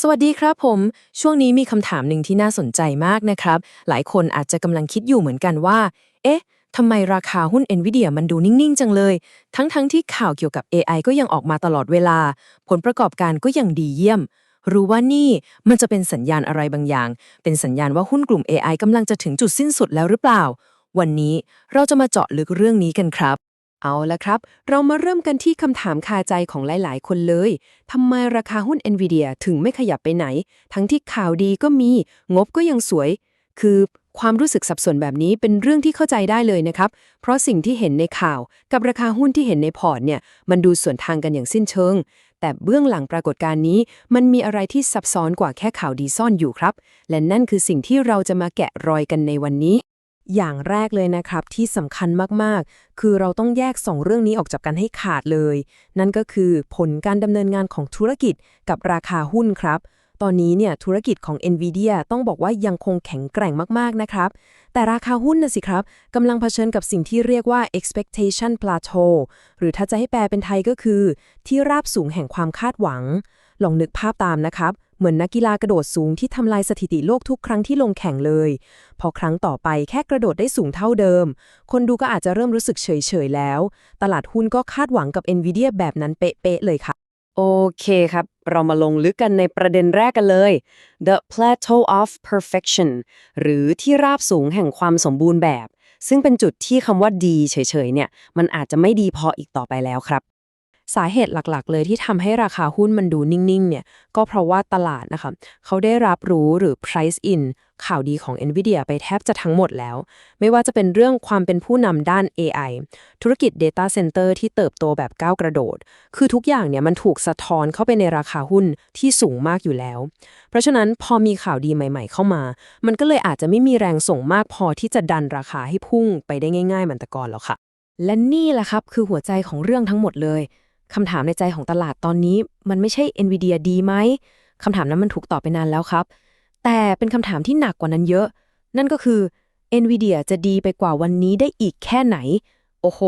สวัสดีครับผม ช่วงนี้มีคำถามหนึ่งที่น่าสนใจมากนะครับ หลายคนอาจจะกำลังคิดอยู่เหมือนกันว่า เอ๊ะทำไมราคาหุ้น NVIDIA มันดูนิ่ง ๆ จังเลย ทั้งๆทที่ข่าวเกี่ยวกับ AI ก็ยังออกมาตลอดเวลา ผลประกอบการก็ยังดีเยี่ยม รู้ว่านี่มันจะเป็นสัญญาณอะไรบางอย่าง เป็นสัญญาณว่าหุ้นกลุ่ม AI กำลังจะถึงจุดสิ้นสุดแล้วหรือเปล่า วันนี้เราจะมาเจาะลึกเรื่องนี้กันครับ เอาละครับ เรามาเริ่มกันที่คำถามคาใจของหลาย ๆ คนเลย ทำไมราคาหุ้น NVIDIA ถึงไม่ขยับไปไหน ทั้งที่ข่าวดีก็มี งบก็ยังสวย คือความรู้สึกสับสนแบบนี้เป็นเรื่องที่เข้าใจได้เลยนะครับ เพราะสิ่งที่เห็นในข่าว กับราคาหุ้นที่เห็นในพอร์ตเนี่ย มันดูส่วนทางกันอย่างสิ้นเชิง แต่เบื้องหลังปรากฏการณ์นี้ มันมีอะไรที่ซับซ้อนกว่าแค่ข่าวดีซ่อนอยู่ครับ และนั่นคือสิ่งที่เราจะมาแกะรอยกันในวันนี้ อย่างแรกเลยนะครับที่สำคัญมากๆ คือเราต้องแยกสองเรื่องนี้ออกจากกันให้ขาดเลย นั่นก็คือผลการดำเนินงานของธุรกิจกับราคาหุ้นครับ ตอนนี้เนี่ยธุรกิจของ NVIDIA ต้องบอกว่ายังคงแข็งแกร่งมากๆนะครับ แต่ราคาหุ้นน่ะสิครับกำลังเผชิญกับสิ่งที่เรียกว่า expectation plateau หรือถ้าจะให้แปลเป็นไทยก็คือ ที่ราบสูงแห่งความคาดหวัง ลองนึกภาพตามนะครับ เหมือนนักกีฬากระโดดสูงที่ทำลายสถิติโลกทุกครั้งที่ลงแข่งเลย พอครั้งต่อไปแค่กระโดดได้สูงเท่าเดิม คนดูก็อาจจะเริ่มรู้สึกเฉยๆแล้ว ตลาดหุ้นก็คาดหวังกับ NVIDIA แบบนั้นเป๊ะๆเลยค่ะ โอเคครับ เรามาลงลึกกันในประเด็นแรกกันเลย the plateau of perfection หรือที่ราบสูงแห่งความสมบูรณ์แบบ ซึ่งเป็นจุดที่คำว่าดีเฉยๆเนี่ย มันอาจจะไม่ดีพออีกต่อไปแล้วครับ สาเหตุหลักๆ เลยที่ทำให้ราคาหุ้นมันดูนิ่ง ๆ เนี่ย ก็เพราะว่าตลาดนะคะเขาได้รับรู้หรือ price in ข่าวดีของ NVIDIA ไปแทบจะทั้งหมดแล้ว ไม่ว่าจะเป็นเรื่องความเป็นผู้นำด้าน AI ธุรกิจ Data Center ที่เติบโตแบบก้าวกระโดด คือทุกอย่างเนี่ยมันถูกสะท้อนเข้าไปในราคาหุ้นที่สูงมากอยู่แล้ว เพราะฉะนั้นพอมีข่าวดีใหม่ๆเข้ามา มันก็เลยอาจจะไม่มีแรงส่งมากพอที่จะดันราคาให้พุ่งไปได้ง่าย ๆ เหมือนแต่ก่อนแล้วค่ะ และนี่แหละครับคือหัวใจของเรื่องทั้งหมดเลย คำถามในใจของตลาดตอนนี้ มันไม่ใช่ NVIDIA ดีไหมคำถามนั้นมันถูกตอบไปนานแล้วครับ แต่เป็นคำถามที่หนักกว่านั้นเยอะ นั่นก็คือ NVIDIA จะดีไปกว่าวันนี้ได้อีกแค่ไหน โอ้โห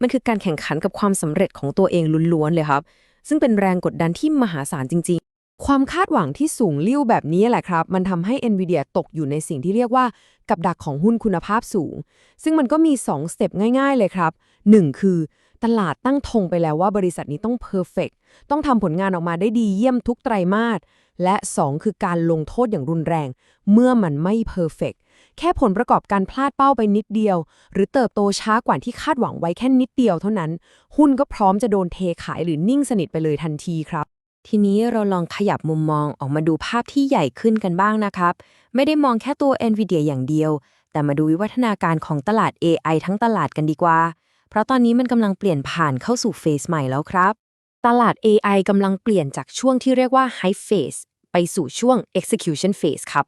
มันคือการแข่งขันกับความสำเร็จของตัวเองล้วนๆเลยครับ ซึ่งเป็นแรงกดดันที่มหาศาลจริง ๆ ความคาดหวังที่สูงลิ่วแบบนี้แหละครับ มันทำให้ NVIDIA ตกอยู่ในสิ่งที่เรียกว่า กับดักของหุ้นคุณภาพสูง ซึ่งมันก็มี 2 สเต็ปง่าย ๆ เลยครับ 1 คือ ตลาดตั้งธงไปแล้วว่าบริษัทนี้ต้องเพอร์เฟกต้องทำผลงานออกมาได้ดีเยี่ยมทุกไตรมาส และ 2 คือการลงโทษอย่างรุนแรง เมื่อมันไม่เพอร์เฟกแค่ผลประกอบการพลาดเป้าไปนิดเดียว หรือเติบโตช้ากว่าที่คาดหวังไว้แค่นิดเดียวเท่านั้น หุ้นก็พร้อมจะโดนเทขายหรือนิ่งสนิทไปเลยทันทีครับทีนี้เราลองขยับมุมมองออกมาดูภาพที่ใหญ่ขึ้นกันบ้างนะครับ ไม่ได้มองแค่ตัว NVIDIA อย่างเดียว แต่มาดูวิวัฒนาการของตลาด AI ทั้งตลาดกันดีกว่า เพราะตอนนี้มันกำลังเปลี่ยนผ่านเข้าสู่เฟสใหม่แล้วครับ ตลาด AI กำลังเปลี่ยนจากช่วงที่เรียกว่า High Phase ไปสู่ช่วง Execution Phase ครับ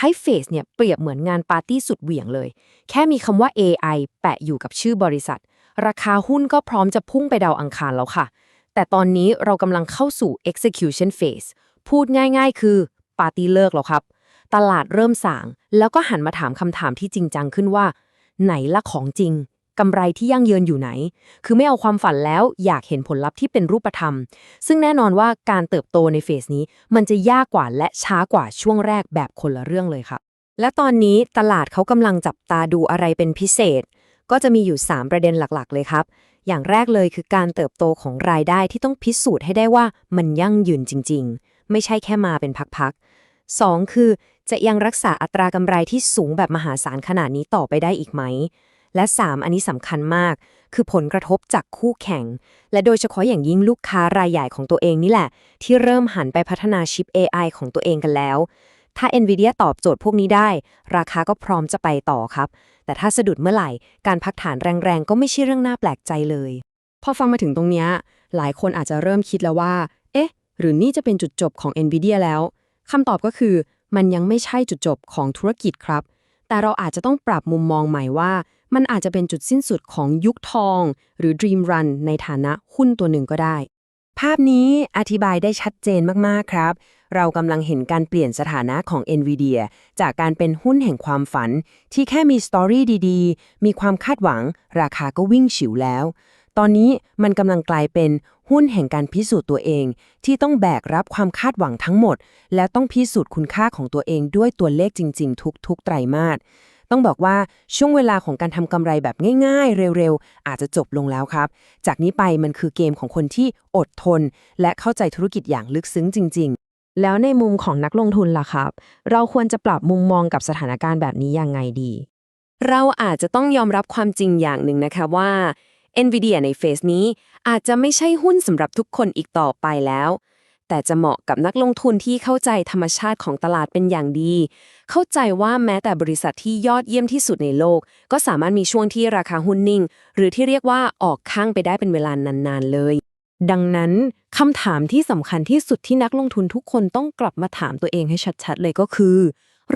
High Phase เนี่ยเปรียบเหมือนงานปาร์ตี้สุดเหวี่ยงเลย แค่มีคำว่า AI แปะอยู่กับชื่อบริษัท ราคาหุ้นก็พร้อมจะพุ่งไปดาวอังคารแล้วค่ะ แต่ตอนนี้เรากำลังเข้าสู่ execution phase พูดง่าย ๆ คือปาร์ตี้เลิกแล้วครับ ตลาดเริ่มสาง แล้วก็หันมาถามคำถามที่จริงจังขึ้นว่า ไหนละของจริง กำไรที่ยั่งยืนอยู่ไหน คือไม่เอาความฝันแล้วอยากเห็นผลลัพธ์ที่เป็นรูปธรรม ซึ่งแน่นอนว่าการเติบโตในเฟสนี้ มันจะยากกว่าและช้ากว่าช่วงแรกแบบคนละเรื่องเลยครับและตอนนี้ตลาดเขากำลังจับตาดูอะไรเป็นพิเศษ ก็จะมีอยู่ 3 ประเด็นหลักๆ เลยครับ อย่างแรกเลยคือการเติบโตของรายได้ที่ต้องพิสูจน์ให้ได้ว่ามันยั่งยืนจริง ๆ ไม่ใช่แค่มาเป็นพักๆ 2 คือจะยังรักษาอัตรากำไรที่สูงแบบมหาศาลขนาดนี้ต่อไปได้อีกไหม และ 3 อันนี้สำคัญมาก คือผลกระทบจากคู่แข่ง และโดยเฉพาะอย่างยิ่งลูกค้ารายใหญ่ของตัวเองนี่แหละ ที่เริ่มหันไปพัฒนาชิป AI ของตัวเองกันแล้ว ถ้า NVIDIA ตอบโจทย์พวกนี้ได้ ราคาก็พร้อมจะไปต่อครับ แต่ถ้าสะดุดเมื่อไหร่ การพักฐานแรงๆ ก็ไม่ใช่เรื่องน่าแปลกใจเลย พอฟังมาถึงตรงนี้หลายคนอาจจะเริ่มคิดแล้วว่า เอ๊ะ หรือนี่จะเป็นจุดจบของ NVIDIA แล้วคำตอบก็คือมันยังไม่ใช่จุดจบของธุรกิจครับ แต่เราอาจจะต้องปรับมุมมองใหม่ว่ามันอาจจะเป็นจุดสิ้นสุดของยุคทอง หรือ Dream Run ในฐานะหุ้นตัวหนึ่งก็ได้ ภาพนี้อธิบายได้ชัดเจนมาก ๆ ครับ เรากำลังเห็นการเปลี่ยนสถานะของ NVIDIA จากการเป็นหุ้นแห่งความฝัน ที่แค่มีสตอรี่ดีๆ มีความคาดหวัง ราคาก็วิ่งฉิวแล้ว ตอนนี้มันกำลังกลายเป็นหุ้นแห่งการพิสูจน์ตัวเอง ที่ต้องแบกรับความคาดหวังทั้งหมด และต้องพิสูจน์คุณค่าของตัวเองด้วยตัวเลขจริง ๆ ทุกๆไตรมาส ต้องบอกว่าช่วงเวลาของการทำกำไรแบบง่ายๆ เร็วๆ อาจจะจบลงแล้วครับ จากนี้ไปมันคือเกมของคนที่อดทน และเข้าใจธุรกิจอย่างลึกซึ้งจริง ๆแล้วในมุมของนักลงทุนล่ะครับ เราควรจะปรับมุมมองกับสถานการณ์แบบนี้ยังไงดี เราอาจจะต้องยอมรับความจริงอย่างหนึ่งนะคะว่า NVIDIA ในเฟสนี้อาจจะไม่ใช่หุ้นสำหรับทุกคนอีกต่อไปแล้ว แต่จะเหมาะกับนักลงทุนที่เข้าใจธรรมชาติของตลาดเป็นอย่างดี เข้าใจว่าแม้แต่บริษัทที่ยอดเยี่ยมที่สุดในโลก ก็สามารถมีช่วงที่ราคาหุ้นนิ่ง หรือที่เรียกว่าออกข้างไปได้เป็นเวลานานๆเลย ดังนั้นคำถามที่สำคัญที่สุดที่นักลงทุนทุกคนต้องกลับมาถามตัวเองให้ชัดๆ เลยก็คือ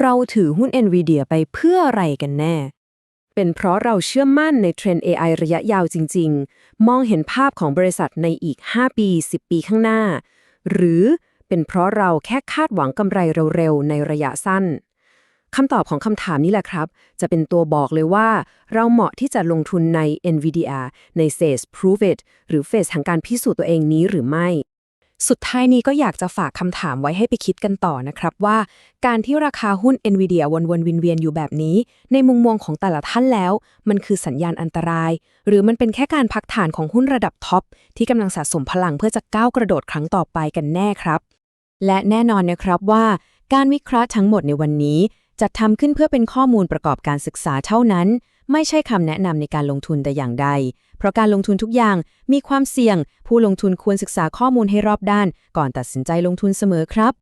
เราถือหุ้น NVIDIA ไปเพื่ออะไรกันแน่เป็นเพราะเราเชื่อมั่นในเทรนด์ AI ระยะยาวจริง ๆ มองเห็นภาพของบริษัทในอีก 5 ปี 10 ปีข้างหน้า หรือเป็นเพราะเราแค่คาดหวังกำไรเร็วๆในระยะสั้นคำตอบของคำถามนี้แหละครับ จะเป็นตัวบอกเลยว่า เราเหมาะที่จะลงทุนใน NVDA ใน Phase Prove It หรือ Phase แห่งการพิสูจน์ตัวเองนี้หรือไม่ สุดท้ายนี้ก็อยากจะฝากคำถามไว้ให้ไปคิดกันต่อนะครับว่า การที่ราคาหุ้น NVIDIA วนๆวินเวียนอยู่แบบนี้ ในมุมมองของแต่ละท่านแล้ว มันคือสัญญาณอันตราย หรือมันเป็นแค่การพักฐานของหุ้นระดับท็อป ที่กำลังสะสมพลังเพื่อจะก้าวกระโดดครั้งต่อไปกันแน่ครับ และแน่นอนนะครับว่า การวิเคราะห์ทั้งหมดในวันนี้จัดทำขึ้นเพื่อเป็นข้อมูลประกอบการศึกษาเท่านั้น ไม่ใช่คำแนะนำในการลงทุนแต่อย่างใด เพราะการลงทุนทุกอย่างมีความเสี่ยง ผู้ลงทุนควรศึกษาข้อมูลให้รอบด้าน ก่อนตัดสินใจลงทุนเสมอครับ